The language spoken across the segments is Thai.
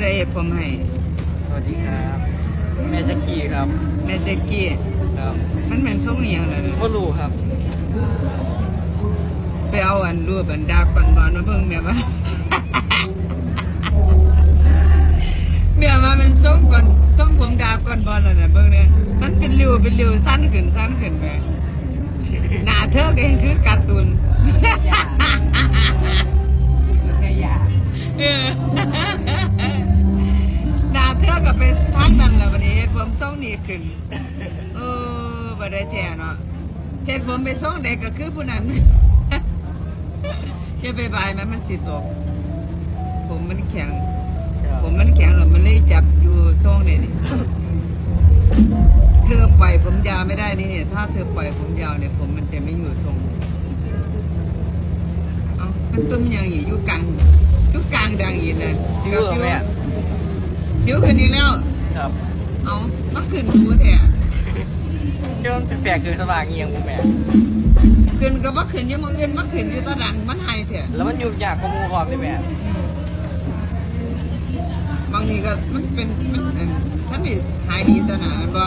ผู้ใดเห็นผมให้สวัสดีครับ แม่แจ็กกี้ครับ แม่เจ๊กกี้ ครับมันเป็นส่งเหี่ยวเลยว่ารู้ครับ ไปเอาอันรูปอันดาก่อนบอลมาเบิ่งแม่ว่า แม่ว่ามันส่งก่อนส่งผมดาก่อนบอลแล้วน่ะเบิ่งเนี่ยมันเป็นริ้วเป็นริ้วสั้นขึ้นสั้นขึ้นไปหน้าเธอก็ยังคือการ์ตูน ขึ้น เออบ่ได้แท้เนาะเฮ็ดผมไปส่งเด็กก็คือผู้นั้นอย่าไปบายมันมันสิตก ผมมันแข็ง ผมมันแข็งแล้วมันเลยจับอยู่ส่งนี่นี่เธอปล่อยผมยาวไม่ได้นี่เนี่ย ถ้าเธอปล่อยผมยาวเนี่ย ผมมันจะไม่อยู่ทรงเอามันตุ้มยังอยู่อยู่กลางอยู่กลางดังอีกนะซิ้วเหรอแม่ซิ้วขึ้นอีกแล้ว ครับ เอามันขึ้นดูแท้เจ้าเป็นแปลกคือสว่างเงียงผมแม่ ขึ้นก็บ่ขึ้นอยังมืออื่นมันขึ้นอยู่ตะดังมันหายแท้แล้วมันยุ่งยากกว่าหมูหอมเลยแม่บางทีก็มันเป็นมันอันถ้าไม่หายดีตะหนามันบ่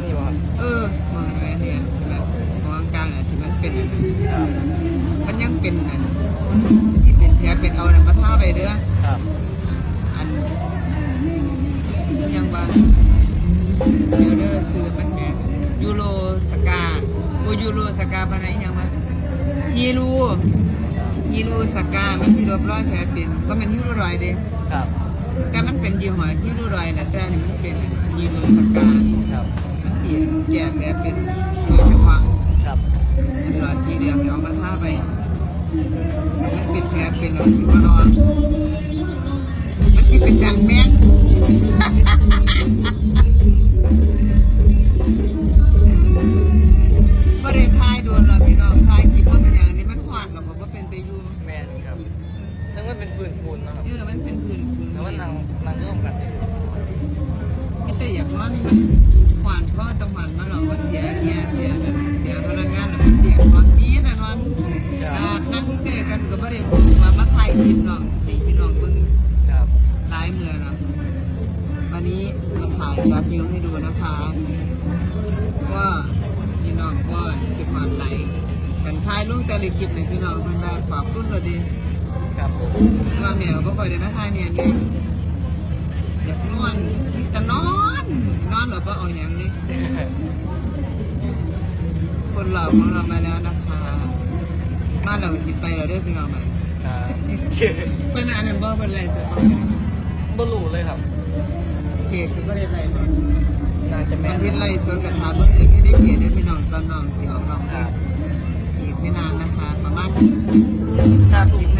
นี่บ่ครับเออมองไว้เนี่ยแบบมองกลางอะที่มันเป็นอันนั้นครับมันยังเป็นอันที่เป็นแผลเป็นเอาน่ะมาทาไปเด้อ ครับ อันยังว่าเดี๋ยวเด้อซื้อมันแม่ยูโรสกาโอยูโรสกาปานไหนยังว่าฮีรูฮีรูสกามันสิรบร้อยแผลเป็นก็มันฮีรูรอยเด้ครับ แต่มันเป็นยี่ห้อฮีรูรอยนะแต่อันนี่มันเป็นฮีรูสกาครับมันสิแก้แผลเป็นโดยเฉพาะครับอันหลอดสีเหลืองเอามาทาไปมันป็นแผลเป็นเอาสิมานอนมันสิเป็นดังแม่ มันร่วมกันเลยไม่แต่อยากมันหวานพราะต้องหวานมาหรอกว่าเสียเงี้ยเสียแบบเสียพลังงานหรือมันเสียความมีแต่นอนอ่านั่งเจอกันก็บ่ได้บอกว่ามาถ่ายคลิปน้องให้พี่น้องเบิ่งรับหลายเมืองเนาะวันนี้มาถ่ายกับมิวให้ดูนะคะว่าพี่น้องก็คิดหวานไหลกันถ่ายลุงแต่ละคลิปเลยพี่น้องมันแบบขอบคุณเราดีครับว่าแมวก็คอยได้มาถ่ายเนี่ยนี่ อยากนอนต่นอน นอนแบบว่าเอาอย่างนี้ คนเราของเรามาแล้วนะคะบ้านเราสิไปเราได้พี่น้องไหเป็นอันนั้นบ่เป็นอะไรสักบ่รู้เลยครับเกตก็ได้ไรน่าจะแม่นเป็นไรส่วนกระทาเมื่อกี้ไม่ได้เกตได้พี่น้องตอนน้องสีออกน้องครัอีกไม่นานนะคะประมาณห้าทุ่ม